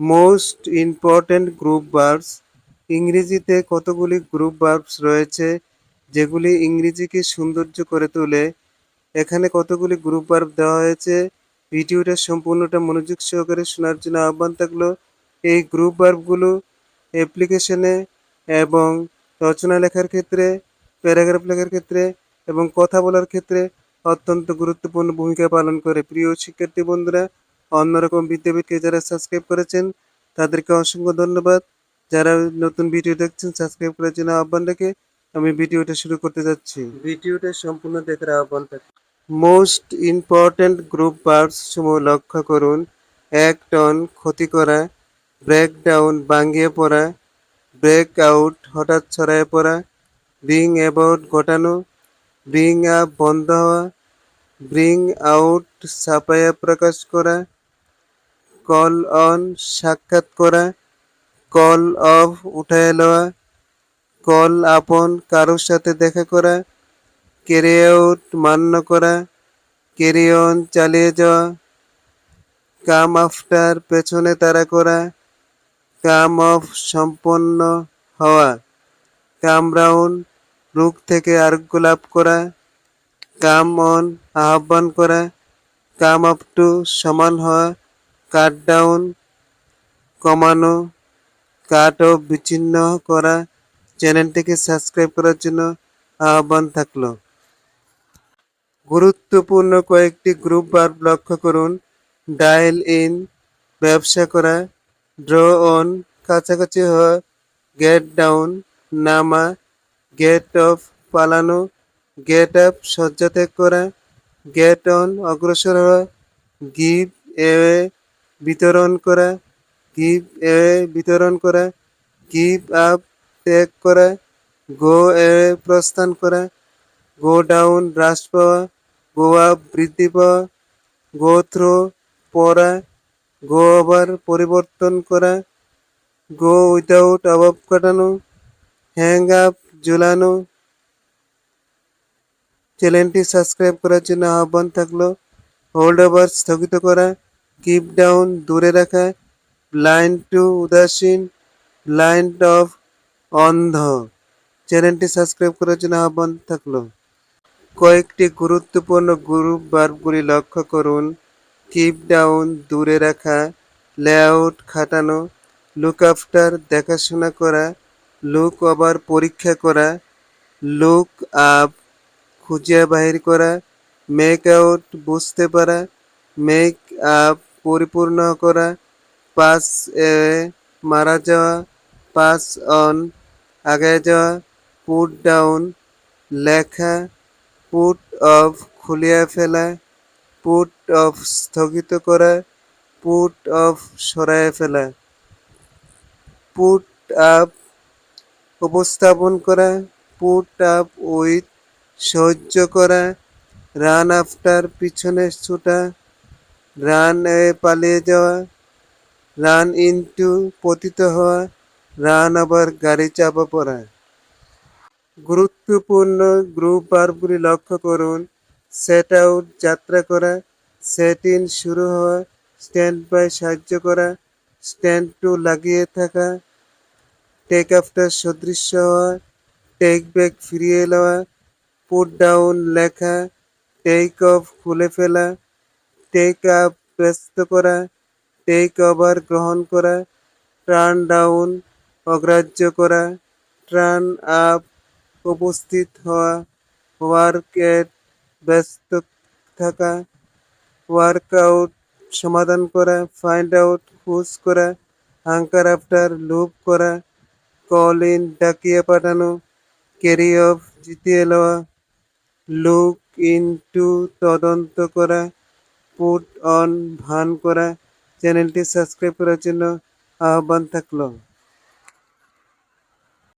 Most important group verbs ইংরেজিতে কতগুলি group verbs রয়েছে, যেগুলি ইংরেজিকে সৌন্দর্য করে তোলে? এখানে কতগুলি গ্রুপ ভার্ব দেওয়া হয়েছে? ভিডিওটা সম্পূর্ণটা মনোযোগ সহকারে শোনার জন্য আহ্বান থাকল। এই গ্রুপ ভার্বগুলো অ্যাপ্লিকেশনে এবং রচনা লেখার ক্ষেত্রে প্যারাগ্রাফ লেখার ক্ষেত্রে এবং কথা বলার ক্ষেত্রে অত্যন্ত গুরুত্বপূর্ণ ভূমিকা পালন করে। প্রিয় শিক্ষার্থী বন্ধুরা অন্যরকম বিদ্যাপীঠকে যারা সাবস্ক্রাইব করেছেন তাদেরকে অসংখ্য ধন্যবাদ। যারা নতুন ভিডিও দেখছেন সাবস্ক্রাইব করার জন্য আহ্বান রেখে আমি ভিডিওটা শুরু করতে যাচ্ছি। ভিডিওটা সম্পূর্ণ দেখার আহ্বান থাকে মোস্ট ইম্পর্ট্যান্ট গ্রুপ ভার্বস সমূহ লক্ষ্য করুন। এক টন ক্ষতি করা ব্রেক ডাউন ভাঙ্গিয়ে পড়া ব্রেক আউট হঠাৎ ছড়ায় পড়া ব্রিং অ্যাবাউট ঘটানো ব্রিং আপ বন্ধ হওয়া ব্রিং আউট ছাপাইয়া প্রকাশ করা কল অন, সাক্ষাৎ করা। কল অফ, উঠায় লওয়া কল আপন, কারোর সাথে দেখা করা। ক্যারি আউট, মান্য করা। ক্যারি অন, চালিয়ে যাওয়া। কাম আফটার, পেছনে তারা করা। কাম অফ, সম্পন্ন হওয়া। কাম রাউন্ড রোগ থেকে আরোগ্য লাভ করা। কাম অন, আহ্বান করা। কাম আপ টু, সমান হওয়া। কাট ডাউন কমানো, কাট অফ বিচ্ছিন্ন করা চ্যানেলটিকে সাবস্ক্রাইব করার জন্য আহ্বান থাকল। গুরুত্বপূর্ণ কয়েকটি গ্রুপ ভার্ব লক্ষ্য করুন। ডায়াল ইন, ব্যবসা করা, ড্র অন, কাছাকাছি হওয়া, গেট ডাউন, নামা, গেট অফ পালানো, গেট আপ শয্যা ত্যাগ করা, গেট অন অগ্রসর হওয়া, গিভ এওয়ে বিতরণ করা, গিভ এ বিতরণ করা, গিভ আপ ত্যাগ করা, গো এ প্রস্থান করা, গো ডাউন হ্রাস পাওয়া, গো আপ বৃদ্ধি পাওয়া, গো থ্রো পড়া, গো ওভার পরিবর্তন করা, গো উইদাউট অভাব কাটানো, হ্যাং আপ ঝুলানো। চ্যানেলটি সাবস্ক্রাইব করার জন্য আহ্বান থাকল। হোল্ড ওভার স্থগিত করা। কিপ ডাউন দূরে রাখা ব্লাইন্ড টু উদাসীন ব্লাইন্ড অফ অন্ধ চ্যানেলটি সাবস্ক্রাইব করার জন্য আহ্বান থাকল কয়েকটি গুরুত্বপূর্ণ গ্রুপ বার্বগুলি লক্ষ্য করুন কিপ ডাউন দূরে রাখা লেআউট খাটানো লুক আফটার দেখাশোনা করা লুক ওভার পরীক্ষা করা লুক আপ খুঁজে বাহির করা মেক আউট বুঝতে পারা মেক আপ পরিপূর্ণ করা। পাস এ মারা যাওয়া পাস অন আগায় যাওয়া পুট ডাউন লেখা পুট অফ খুলিয়া ফেলা পুট অফ স্থগিত করা পুট অফ সরায় ফেলা। পুট আপ উপস্থাপন করা পুট আপ উইথ সহ্য করা রান আফটার পিছনে ছুটা রান পালিয়ে যাওয়া, রান ইনটু পতিত হওয়া, রান আবার গাড়ি চাপা পড়া। গুরুত্বপূর্ণ গ্রুপ বার্বগুলি লক্ষ্য করুন। সেট আউট যাত্রা করা, সেট ইন শুরু হওয়া, স্ট্যান্ড বাই সাহায্য করা, স্ট্যান্ড টু লাগিয়ে থাকা, টেক আফটার সদৃশ্য হওয়া, টেক ব্যাক ফিরিয়ে নেওয়া, পুট ডাউন লেখা, টেক অফ খুলে ফেলা টেক আপ ব্যস্ত করা টেক ওভার গ্রহণ করা টার্ন ডাউন অগ্রাহ্য করা টার্ন আপ উপস্থিত হওয়া ওয়ার্ক এট ব্যস্ত থাকা ওয়ার্কআউট সমাধান করা ফাইন্ড আউট খোঁজ করা হাঙ্কার আফটার লুপ করা কল ইন ডাকিয়ে পাঠানো ক্যারি অফ জিতিয়ে লওয়া লুক ইন টু তদন্ত করা পুট অন ভান করা চ্যানেলটি সাবস্ক্রাইব করার জন্য আহ্বান থাকল